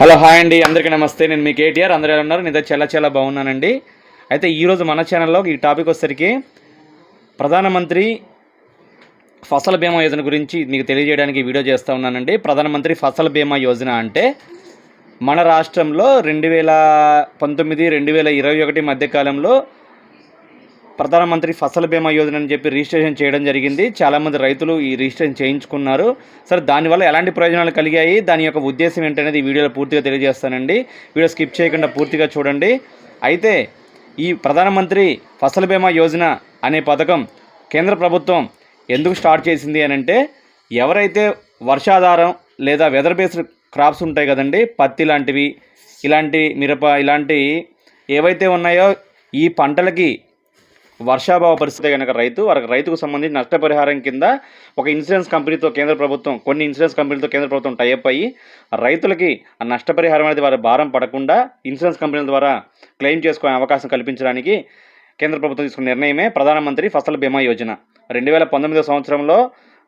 Hello hi అండి. అందరికీ నమస్తే. నేను మీ కేటీఆర్. అందరూ ఎలా ఉన్నారు? నేను చాలా చాలా బాగున్నానండి. అయితే ఈరోజు మన ఛానల్లో ఈ టాపిక్ వచ్చేసరికి ప్రధానమంత్రి ఫసల్ బీమా యోజన గురించి మీకు తెలియజేయడానికి వీడియో చేస్తూ ఉన్నానండి. ప్రధానమంత్రి ఫసల్ బీమా యోజన అంటే మన రాష్ట్రంలో రెండు వేల పంతొమ్మిది రెండు వేల ఇరవై ఒకటి మధ్యకాలంలో ప్రధానమంత్రి ఫసల్ బీమా యోజన అని చెప్పి రిజిస్ట్రేషన్ చేయడం జరిగింది. చాలామంది రైతులు ఈ రిజిస్ట్రేషన్ చేయించుకున్నారు. సరే దానివల్ల ఎలాంటి ప్రయోజనాలు కలిగాయి? దాని యొక్క ఉద్దేశం ఏంటనేది ఈ వీడియోలో పూర్తిగా తెలియజేస్తానండి. వీడియో స్కిప్ చేయకుండా పూర్తిగా చూడండి. అయితే ఈ ప్రధానమంత్రి ఫసల్ బీమా యోజన అనే పథకం కేంద్ర ప్రభుత్వం ఎందుకు స్టార్ట్ చేసింది అని అంటే ఎవరైతే వర్షాధారం లేదా వెదర్ బేస్డ్ క్రాప్స్ ఉంటాయి కదండి పత్తి లాంటివి ఇలాంటి మిరప ఇలాంటి ఏవైతే ఉన్నాయో ఈ పంటలకి వర్షాభావ పరిస్థితి కనుక రైతు వారికి రైతుకు సంబంధించి నష్టపరిహారం కింద ఒక ఇన్సూరెన్స్ కంపెనీతో కేంద్ర ప్రభుత్వం కొన్ని ఇన్సూరెన్స్ కంపెనీలతో కేంద్ర ప్రభుత్వం టైప్ అయ్యి రైతులకి ఆ నష్టపరిహారం అనేది వారి భారం పడకుండా ఇన్సూరెన్స్ కంపెనీల ద్వారా క్లెయిమ్ చేసుకునే అవకాశం కల్పించడానికి కేంద్ర ప్రభుత్వం తీసుకున్న నిర్ణయమే ప్రధానమంత్రి ఫసల్ బీమా యోజన. రెండు వేల పంతొమ్మిదో సంవత్సరంలో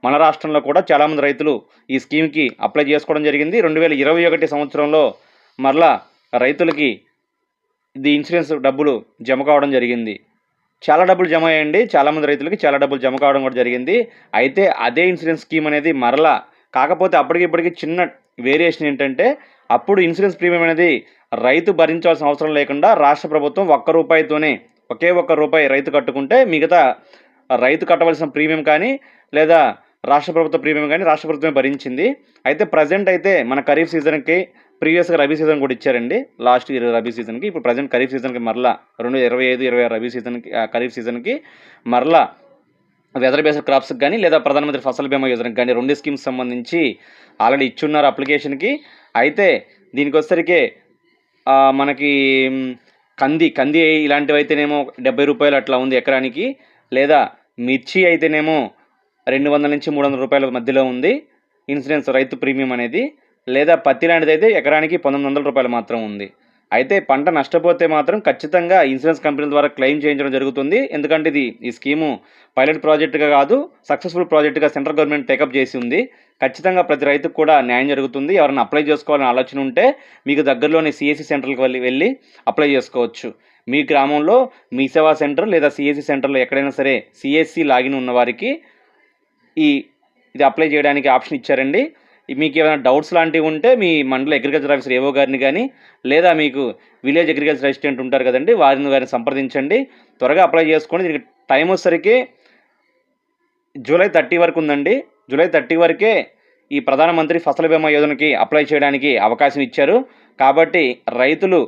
మన రాష్ట్రంలో కూడా చాలామంది రైతులు ఈ స్కీమ్కి అప్లై చేసుకోవడం జరిగింది. రెండు వేల ఇరవై ఒకటి సంవత్సరంలో మరలా రైతులకి ఇది ఇన్సూరెన్స్ డబ్బులు జమ కావడం జరిగింది. చాలా డబ్బులు జమ అయ్యండి. చాలామంది రైతులకి చాలా డబ్బులు జమ కావడం కూడా జరిగింది. అయితే అదే ఇన్సూరెన్స్ స్కీమ్ అనేది మరలా కాకపోతే అప్పటికి ఇప్పటికి చిన్న వేరియేషన్ ఏంటంటే అప్పుడు ఇన్సూరెన్స్ ప్రీమియం అనేది రైతు భరించాల్సిన అవసరం లేకుండా రాష్ట్ర ప్రభుత్వం ఒక్క రూపాయితోనే ఒకే ఒక్క రూపాయి రైతు కట్టుకుంటే మిగతా రైతు కట్టవలసిన ప్రీమియం కానీ లేదా రాష్ట్ర ప్రభుత్వ ప్రీమియం కానీ రాష్ట్ర ప్రభుత్వమే భరించింది. అయితే ప్రజెంట్ అయితే మన ఖరీఫ్ సీజన్కి ప్రీవియస్గా రబీ సీజన్ కూడా ఇచ్చారండి. లాస్ట్ ఇయర్ రబీ సీజన్కి ఇప్పుడు ప్రజెంట్ ఖరీఫ్ సీజన్కి మరలా రెండు ఇరవై ఐదు ఇరవై ఆరు రబీ సీజన్కి ఖరీఫ్ సీజన్కి మరలా వెదర్ బేస్డ్ క్రాప్స్కి కానీ లేదా ప్రధానమంత్రి ఫసల్ బీమా యోజనకి కానీ రెండు స్కీమ్స్ సంబంధించి ఆల్రెడీ ఇచ్చున్నారు అప్లికేషన్కి అయితే దీనికి వచ్చేసరికి మనకి కంది కంది ఇలాంటివి అయితేనేమో డెబ్బై రూపాయలు అట్లా ఉంది ఎకరానికి లేదా మిర్చి అయితేనేమో రెండు వందల నుంచి మూడు వందల రూపాయల మధ్యలో ఉంది. ఇన్సూరెన్స్ రైతు ప్రీమియం అనేది లేదా పత్తి లాంటిది అయితే ఎకరానికి పంతొమ్మిది వందల రూపాయలు మాత్రం ఉంది. అయితే పంట నష్టపోతే మాత్రం ఖచ్చితంగా ఇన్సూరెన్స్ కంపెనీల ద్వారా క్లెయిమ్ చేయించడం జరుగుతుంది. ఎందుకంటే ఇది ఈ స్కీము పైలట్ ప్రాజెక్టుగా కాదు సక్సెస్ఫుల్ ప్రాజెక్టుగా సెంట్రల్ గవర్నమెంట్ టేకప్ చేసి ఉంది. ఖచ్చితంగా ప్రతి రైతుకు కూడా న్యాయం జరుగుతుంది. ఎవరైనా అప్లై చేసుకోవాలని ఆలోచన ఉంటే మీకు దగ్గరలోని సిఎస్సి సెంటర్కి వెళ్ళి వెళ్ళి అప్లై చేసుకోవచ్చు. మీ గ్రామంలో మీ సేవా సెంటర్ లేదా సిఎస్సి సెంటర్లో ఎక్కడైనా సరే సిఎస్సి లాగిన్ ఉన్న వారికి ఈ ఇది అప్లై చేయడానికి ఆప్షన్ ఇచ్చారండి. మీకు ఏమైనా డౌట్స్ లాంటివి ఉంటే మీ మండల అగ్రికల్చర్ ఆఫీసర్ ఏవో గారిని కానీ లేదా మీకు విలేజ్ అగ్రికల్చర్ అసిస్టెంట్ ఉంటారు కదండి వారిని వారిని సంప్రదించండి. త్వరగా అప్లై చేసుకోండి. దీనికి టైం వచ్చేసరికి జూలై థర్టీ వరకు ఉందండి. జూలై థర్టీ వరకే ఈ ప్రధానమంత్రి ఫసల్ బీమా యోజనకి అప్లై చేయడానికి అవకాశం ఇచ్చారు. కాబట్టి రైతులు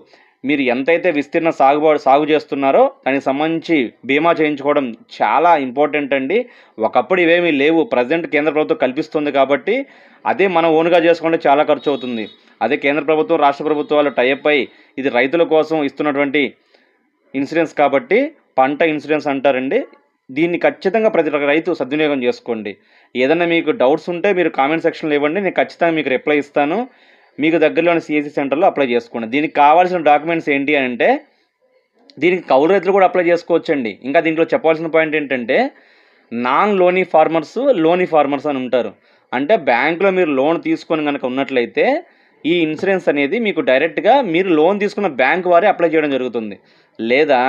మీరు ఎంతైతే విస్తీర్ణ సాగు సాగు చేస్తున్నారో దానికి సంబంధించి బీమా చేయించుకోవడం చాలా ఇంపార్టెంట్ అండి. ఒకప్పుడు ఇవేమీ లేవు. ప్రజెంట్ కేంద్ర ప్రభుత్వం కల్పిస్తుంది కాబట్టి అదే మనం ఓన్గా చేసుకుంటే చాలా ఖర్చు అవుతుంది. అదే కేంద్ర ప్రభుత్వం రాష్ట్ర ప్రభుత్వాలు టైప్ అయి ఇది రైతుల కోసం ఇస్తున్నటువంటి ఇన్సూరెన్స్ కాబట్టి పంట ఇన్సూరెన్స్ అంటారండి. దీన్ని ఖచ్చితంగా ప్రతి ఒక్క రైతు సద్వినియోగం చేసుకోండి. ఏదైనా మీకు డౌట్స్ ఉంటే మీరు కామెంట్ సెక్షన్లో ఇవ్వండి. నేను ఖచ్చితంగా మీకు రిప్లై ఇస్తాను. మీకు దగ్గరలోని సిఎస్సి సెంటర్లో అప్లై చేసుకోండి. దీనికి కావాల్సిన డాక్యుమెంట్స్ ఏంటి అంటే దీనికి కౌలు రైతులు కూడా అప్లై చేసుకోవచ్చండి. ఇంకా దీంట్లో చెప్పాల్సిన పాయింట్ ఏంటంటే non loanee farmers loanee farmers అని ఉంటారు. అంటే బ్యాంకులో మీరు లోన్ తీసుకొని కనుక ఉన్నట్లయితే ఈ ఇన్సూరెన్స్ అనేది మీకు డైరెక్ట్గా మీరు లోన్ తీసుకున్న బ్యాంక్ వారే అప్లై చేయడం జరుగుతుంది. లేదా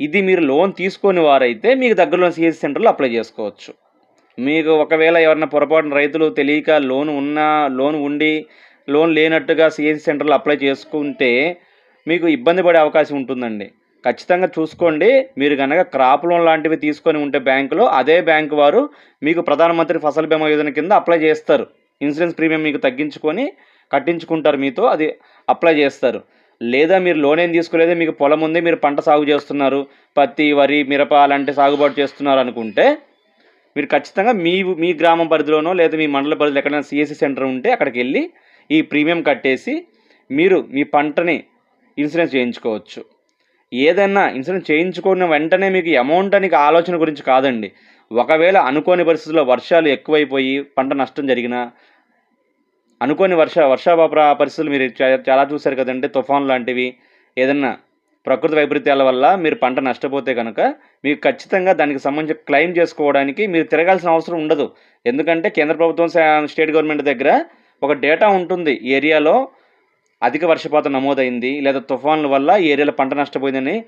ఇది మీరు లోన్ తీసుకొని వారైతే మీకు దగ్గరలో సిఎస్సి సెంటర్లో అప్లై చేసుకోవచ్చు. మీకు ఒకవేళ ఎవరైనా పొరపాటున రైతులు తెలియక లోన్ ఉన్న లోన్ ఉండి లోన్ లేనట్టుగా సిఎస్సి సెంటర్లో అప్లై చేసుకుంటే మీకు ఇబ్బంది పడే అవకాశం ఉంటుందండి. ఖచ్చితంగా చూసుకోండి. మీరు కనుక క్రాప్ లోన్ లాంటివి తీసుకొని ఉంటే బ్యాంకులో అదే బ్యాంకు వారు మీకు ప్రధానమంత్రి ఫసల్ బీమా యోజన కింద అప్లై చేస్తారు. ఇన్సూరెన్స్ ప్రీమియం మీకు తగ్గించుకొని కట్టించుకుంటారు మీతో అది అప్లై చేస్తారు. లేదా మీరు లోన్ ఏం తీసుకోలేదు మీకు పొలం ఉంది మీరు పంట సాగు చేస్తున్నారు పత్తి వరి మిరప అలాంటి సాగుబాటు చేస్తున్నారు అనుకుంటే మీరు ఖచ్చితంగా మీ మీ గ్రామం పరిధిలోనో లేదా మీ మండల పరిధిలో ఎక్కడైనా సిఎస్సి సెంటర్ ఉంటే అక్కడికి వెళ్ళి ఈ ప్రీమియం కట్టేసి మీరు మీ పంటని ఇన్సూరెన్స్ చేయించుకోవచ్చు. ఏదైనా ఇన్సూరెన్స్ చేయించుకున్న వెంటనే మీకు అమౌంట్ అని ఆలోచన గురించి కాదండి. ఒకవేళ అనుకోని పరిస్థితుల్లో వర్షాలు ఎక్కువైపోయి పంట నష్టం జరిగినా అనుకోని వర్ష వర్షాభాప పరిస్థితులు మీరు చాలా చూశారు కదండి తుఫాన్ లాంటివి ఏదన్నా ప్రకృతి వైపరీత్యాల వల్ల మీరు పంట నష్టపోతే కనుక మీకు ఖచ్చితంగా దానికి సంబంధించి క్లెయిమ్ చేసుకోవడానికి మీరు తిరగాల్సిన అవసరం ఉండదు. ఎందుకంటే కేంద్ర ప్రభుత్వం స్టేట్ గవర్నమెంట్ దగ్గర ఒక డేటా ఉంటుంది ఏరియాలో అధిక వర్షపాతం నమోదైంది లేదా తుఫాన్ల వల్ల ఏరియాలో పంట నష్టపోయిందని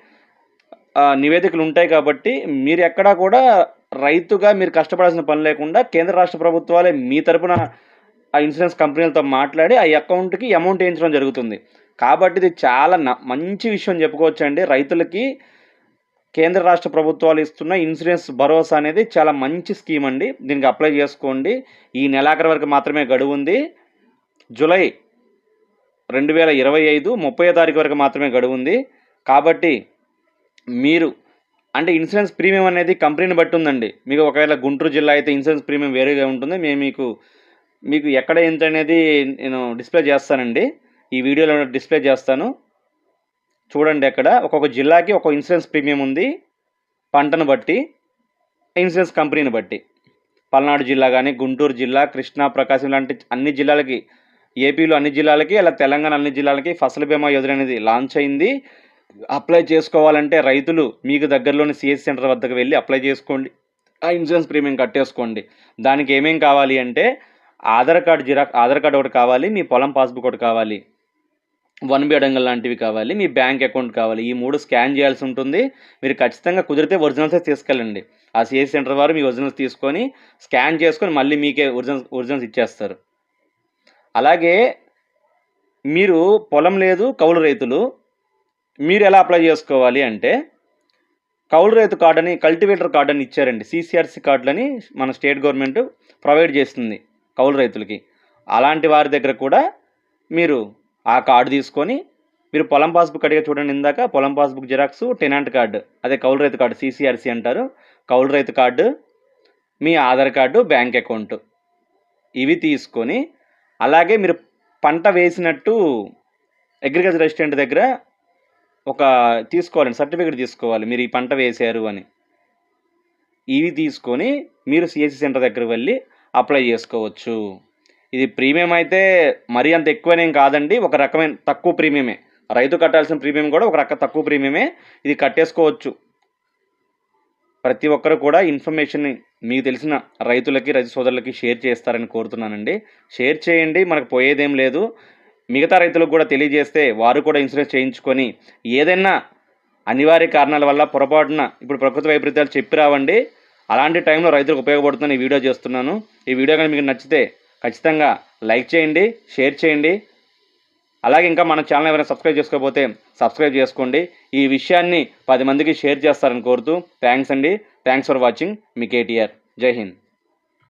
నివేదికలు ఉంటాయి కాబట్టి మీరు ఎక్కడా కూడా రైతుగా మీరు కష్టపడాల్సిన పని లేకుండా కేంద్ర రాష్ట్ర ప్రభుత్వాలే మీ తరపున ఆ ఇన్సూరెన్స్ కంపెనీలతో మాట్లాడి ఆ అకౌంట్కి అమౌంట్ వేయించడం జరుగుతుంది. కాబట్టి ఇది చాలా న- మంచి విషయం చెప్పుకోవచ్చండి. రైతులకి కేంద్ర రాష్ట్ర ప్రభుత్వాలు ఇస్తున్న ఇన్సూరెన్స్ భరోసా అనేది చాలా మంచి స్కీమ్ అండి. దీనికి అప్లై చేసుకోండి. ఈ నెలాఖరు వరకు మాత్రమే గడువు ఉంది. జూలై రెండు వేల ఇరవై ఐదు ముప్పై తారీఖు వరకు మాత్రమే గడువు ఉంది. కాబట్టి మీరు అంటే ఇన్సూరెన్స్ ప్రీమియం అనేది కంపెనీని బట్టి ఉందండి. మీకు ఒకవేళ గుంటూరు జిల్లా అయితే ఇన్సూరెన్స్ ప్రీమియం వేరేగా ఉంటుంది. మేము మీకు మీకు ఎక్కడ ఎంత అనేది నేను డిస్ప్లే చేస్తానండి. ఈ వీడియోలో డిస్ప్లే చేస్తాను. చూడండి అక్కడ. ఒక్కొక్క జిల్లాకి ఒక ఇన్సూరెన్స్ ప్రీమియం ఉంది. పంటను బట్టి ఇన్సూరెన్స్ కంపెనీని బట్టి. పల్నాడు జిల్లా కానీ గుంటూరు జిల్లా కృష్ణా ప్రకాశం లాంటి అన్ని జిల్లాలకి ఏపీలో అన్ని జిల్లాలకి అలా తెలంగాణ అన్ని జిల్లాలకి ఫసల్ బీమా యోజన అనేది లాంచ్ అయింది. అప్లై చేసుకోవాలంటే రైతులు మీకు దగ్గరలోని సిఎస్ సెంటర్ వద్దకు వెళ్ళి అప్లై చేసుకోండి. ఆ ఇన్సూరెన్స్ ప్రీమియం కట్టేసుకోండి. దానికి ఏమేం కావాలి అంటే Aadhaar card xerox Aadhaar card ఒకటి కావాలి మీ పొలం పాస్బుక్ ఒకటి కావాలి. వన్ బి అడంగల్ లాంటివి కావాలి మీ బ్యాంక్ అకౌంట్ కావాలి ఈ మూడు స్కాన్ చేయాల్సి ఉంటుంది. మీరు ఖచ్చితంగా కుదిరితే ఒరిజినల్సే తీసుకెళ్ళండి. ఆ సిఎస్ సెంటర్ వారు మీ ఒరిజినల్స్ తీసుకొని స్కాన్ చేసుకొని మళ్ళీ మీకే ఒరిజినల్ ఒరిజినల్స్ ఇచ్చేస్తారు. అలాగే మీరు పొలం లేదు కౌలు రైతులు మీరు ఎలా అప్లై చేసుకోవాలి అంటే కౌలు రైతు కార్డు అని కల్టివేటర్ కార్డు అని ఇచ్చారండి. సిసిఆర్సి కార్డులని మన స్టేట్ గవర్నమెంట్ ప్రొవైడ్ చేస్తుంది కౌలు రైతులకి. అలాంటి వారి దగ్గర కూడా మీరు ఆ కార్డు తీసుకొని మీరు పొలం పాస్బుక్ అడిగా చూడండి ఇందాక పొలం పాస్బుక్ జిరాక్స్ టెనాంట్ కార్డు అదే కౌలు రైతు కార్డు సిసిఆర్సి అంటారు. కౌలు రైతు కార్డు మీ ఆధార్ కార్డు బ్యాంక్ అకౌంట్. ఇవి తీసుకొని అలాగే మీరు పంట వేసినట్టు అగ్రికల్చర్ రెసిడెంట్ దగ్గర ఒక తీసుకోవాలండి సర్టిఫికేట్ తీసుకోవాలి మీరు ఈ పంట వేశారు అని. ఇవి తీసుకొని మీరు సిఎస్సి సెంటర్ దగ్గర వెళ్ళి అప్లై చేసుకోవచ్చు. ఇది ప్రీమియం అయితే మరీ అంత ఎక్కువనేం కాదండి ఒక రకమైన తక్కువ ప్రీమియమే. రైతు కట్టాల్సిన ప్రీమియం కూడా ఒక రక తక్కువ ప్రీమియమే. ఇది కట్టేసుకోవచ్చు. ప్రతి ఒక్కరు కూడా ఇన్ఫర్మేషన్ని మీకు తెలిసిన రైతులకి రైతు సోదరులకి షేర్ చేస్తారని కోరుతున్నానండి. షేర్ చేయండి మనకు పోయేదేం లేదు. మిగతా రైతులకు కూడా తెలియజేస్తే వారు కూడా ఇన్సూరెన్స్ చేయించుకొని ఏదైనా అనివార్య కారణాల వల్ల పొరపాటున ఇప్పుడు ప్రకృతి వైపరీత్యాలు చెప్పి రావండి. అలాంటి టైంలో రైతులకు ఉపయోగపడుతుందని ఈ వీడియో చేస్తున్నాను. ఈ వీడియో కానీ మీకు నచ్చితే ఖచ్చితంగా లైక్ చేయండి షేర్ చేయండి. అలాగే ఇంకా మన ఛానల్ ఎవరైనా సబ్స్క్రైబ్ చేసుకోకపోతే సబ్స్క్రైబ్ చేసుకోండి. ఈ విషయాన్ని పది మందికి షేర్ చేస్తారని కోరుతూ థ్యాంక్స్ అండి. థ్యాంక్స్ ఫర్ వాచింగ్ మీ కేటీఆర్. జై హింద్.